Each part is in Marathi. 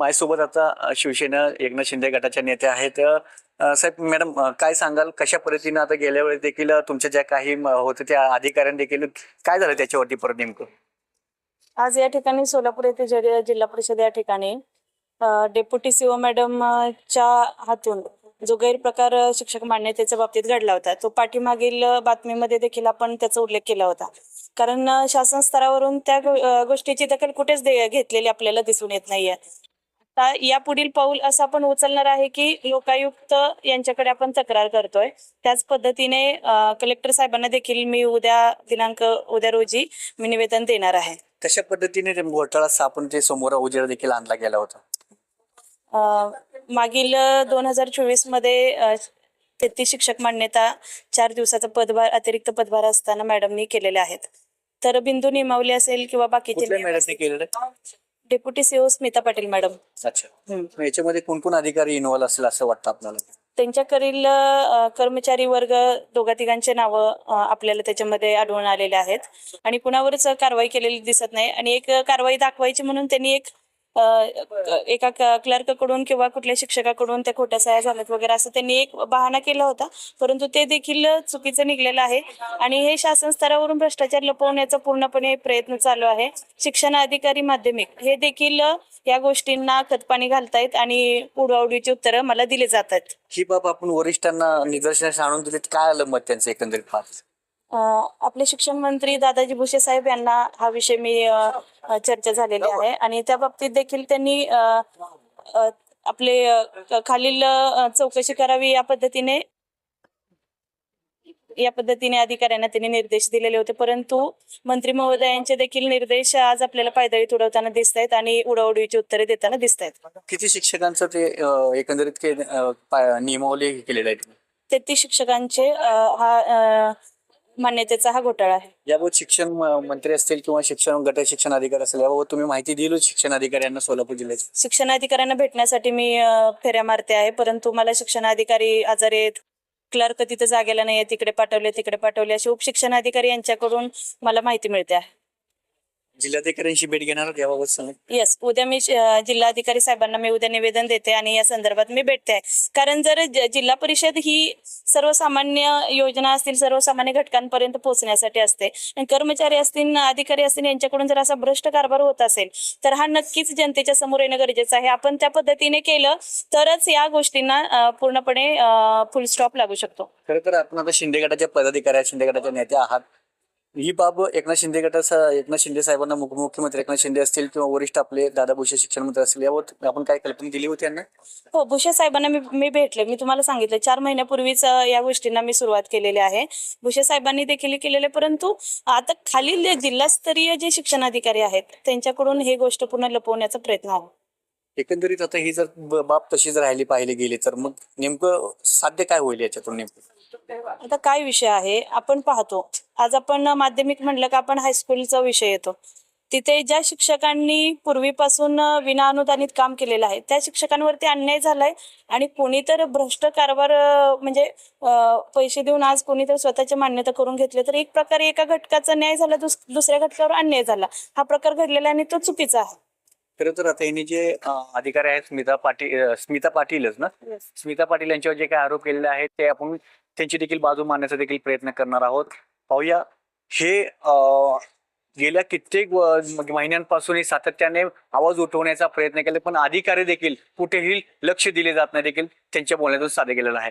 माझ्यासोबत आता शिवसेना एकनाथ शिंदे गटाच्या नेत्या आहेत. साहेब मॅडम काय सांगाल? कशा पद्धतीनं आता गेल्या वेळेस देखील तुमच्या ज्या काही होत्या त्या अधिकाऱ्यांनी देखील काय झालं त्याच्यावरती परत नेमकं? आज या ठिकाणी सोलापूर येथे जिल्हा परिषद या ठिकाणी डेप्युटी सीओ मॅडम च्या हातून जो गैरप्रकार शिक्षक मान्यतेच्या बाबतीत घडला होता तो पाठीमागील बातमीमध्ये देखील आपण त्याचा उल्लेख केला होता. कारण शासन स्तरावरून त्या गोष्टीची दखल कुठेच घेतलेली आपल्याला दिसून येत नाहीये. आता यापुढील पाऊल असं आपण उचलणार आहे की लोकायुक्त यांच्याकडे आपण तक्रार करतोय. त्याच पद्धतीने कलेक्टर साहेबांना देखील मी उद्या दिनांक उद्या रोजी मी निवेदन देणार आहे. कशा पद्धतीने घोटाळा सापून ते समोर उजेड देखील आणला गेला होता? मागील दोन हजार चोवीसमध्ये तेहतीस शिक्षक मान्यता चार दिवसाचा पदभार अतिरिक्त पदभार असताना मॅडमनी केलेले आहेत. तर बिंदू निमावली असेल किंवा बाकीचे deputy CO Smita Patil madam अच्छा. मग याच्यामध्ये कोण कोण अधिकारी इन्व्हॉल्व असेल असं वाटतं आपल्याला? त्यांच्याकडील अ, कर्मचारी वर्ग दोघा तिघांचे नावं अ, आपल्याला त्याच्यामध्ये आढळून आलेले आहेत. आणि कुणावरच कारवाई केलेली दिसत नाही. आणि एक कारवाई दाखवायची म्हणून त्यांनी एक एका क्लर्ककडून किंवा कुठल्या शिक्षकाकडून त्या खोट्या सह्या झाल्यात वगैरे असं त्यांनी एक बहाणा केला होता. परंतु ते देखील चुकीचं निघलेलं आहे. आणि हे शासन स्तरावरून भ्रष्टाचार लपवण्याचा पूर्णपणे प्रयत्न चालू आहे. शिक्षण अधिकारी माध्यमिक हे देखील या गोष्टींना खतपाणी घालतायत आणि उडवाउडीची उत्तरं मला दिली जात आहेत ही बाब आपण वरिष्ठांना निदर्शनास आणून दिलीत. काय आलं मत त्यांचं एकंदरीत आपले शिक्षण मंत्री दादाजी भुसे साहेब यांना हा विषय मी चर्चा झालेली आहे. आणि त्या बाबतीत देखील त्यांनी आपले खालील चौकशी करावी या पद्धतीने या पद्धतीने अधिकाऱ्यांना त्यांनी निर्देश दिलेले होते. परंतु मंत्री महोदयांचे देखील निर्देश आज आपल्याला पायदळीत उडवताना दिसत आहेत आणि उडवडीची उत्तरे देताना दिसत आहेत किती शिक्षकांचं ते एकंदरीत नियमावली केलेलं आहे तेहतीस शिक्षकांचे हा मान्यतेचा हा घोटाळा आहे. याबाबत शिक्षण म- मंत्री असतील किंवा शिक्षण गट शिक्षण अधिकारी असेल याबाबत तुम्ही माहिती दिली शिक्षण अधिकाऱ्यांना सोलापूर जिल्ह्याची. शिक्षणाधिकाऱ्यांना भेटण्यासाठी मी अ, फेऱ्या मारते आहे. परंतु मला शिक्षणाधिकारी आजारी आहेत क्लर्क तिथे जागेला नाहीये तिकडे पाठवले तिकडे पाठवले असे उपशिक्षणाधिकारी यांच्याकडून मला माहिती मिळते आहे. जिल्हाधिकाऱ्यांशी भेट घेणार आहात याबाबत सांगा. येस उद्या मी अ, जिल्हाधिकारी साहेबांना मी उद्या निवेदन देते आणि या संदर्भात मी भेटते आहे कारण जर ज- जिल्हा परिषद ही सर्वसामान्य योजना असतील सर्वसामान्य घटकांपर्यंत पोहोचण्यासाठी असते आणि कर्मचारी असतील अधिकारी असतील यांच्याकडून जर असा भ्रष्ट कारभार होत असेल तर हा नक्कीच जनतेच्या समोर येणं गरजेचं आहे. आपण त्या पद्धतीने केलं तरच या गोष्टींना अ, पूर्णपणे फुल स्टॉप लागू शकतो. खरं तर आपण आता शिंदे गटाच्या पदाधिकारी आहेत शिंदे गटाच्या नेत्या आहात. ही बाब एकनाथ शिंदे गटाचा एकनाथ शिंदे साहेबांना मुख- मुख्यमंत्री एकनाथ शिंदे असतील किंवा वरिष्ठ आपले दादा भुसे शिक्षण मंत्री असतील याबाबत आपण काय कल्पना दिली होती यांना? हो भुसे साहेबांना मी मी भेटले. मी तुम्हाला सांगितलं चार महिन्यापूर्वीच या गोष्टींना मी सुरुवात केलेली आहे. भुसे साहेबांनी देखील केलेले परंतु आता खालील जिल्हास्तरीय जे शिक्षण अधिकारी आहेत त्यांच्याकडून हे गोष्ट पूर्ण लपवण्याचा प्रयत्न आहे. एकंदरीत आता ही जर बाब तशीच राहिली पाहिली गेली तर मग नेमकं साध्य काय होईल याच्यातून नेमकं? आता काय विषय आहे? आपण पाहतो. आज आपण माध्यमिक म्हणलं का आपण हायस्कूलचा विषय येतो. तिथे ज्या शिक्षकांनी पूर्वीपासून विना अनुदानित काम केलेलं आहे त्या शिक्षकांवरती अन्याय झालाय आणि कोणी तर भ्रष्ट कारभार म्हणजे पैसे देऊन आज कोणी तर स्वतःची मान्यता करून घेतले तर एक प्रकारे एका घटकाचा न्याय झाला दुसऱ्या घटकावर अन्याय झाला. हा प्रकार घडलेला आणि तो चुकीचा आहे. खरं तर आता यांनी जे अधिकारी आहेत स्मिता पाटील स्मिता पाटीलच ना? स्मिता पाटील यांच्यावर जे काही आरोप केलेले आहेत ते आपण त्यांची देखील बाजू मांडण्याचा देखील प्रयत्न करणार आहोत. पाहूया हे गेल्या कित्येक महिन्यांपासून सातत्याने आवाज उठवण्याचा प्रयत्न केला पण अधिकारी देखील कुठेही लक्ष दिले जात नाही देखील त्यांच्या बोलण्यातून साधे गेलेलं आहे.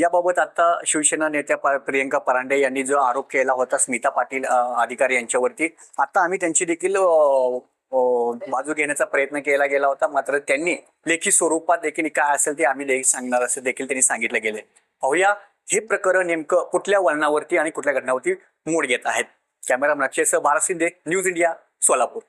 याबाबत आता शिवसेना नेत्या प्रियंका परांडे यांनी जो आरोप केला होता स्मिता पाटील अधिकारी यांच्यावरती आता आम्ही त्यांची देखील बाजू घेण्याचा प्रयत्न केला गेला होता. मात्र त्यांनी लेखी स्वरूपात देखील काय असेल ते आम्ही लेखी सांगणार असं देखील त्यांनी सांगितलं गेले. पाहूया हे प्रकरण नेमकं कुठल्या वळणावरती आणि कुठल्या घटनावरती मोड घेत आहेत. कॅमेरा नक्षेसह भारत शिंदे न्यूज इंडिया सोलापूर.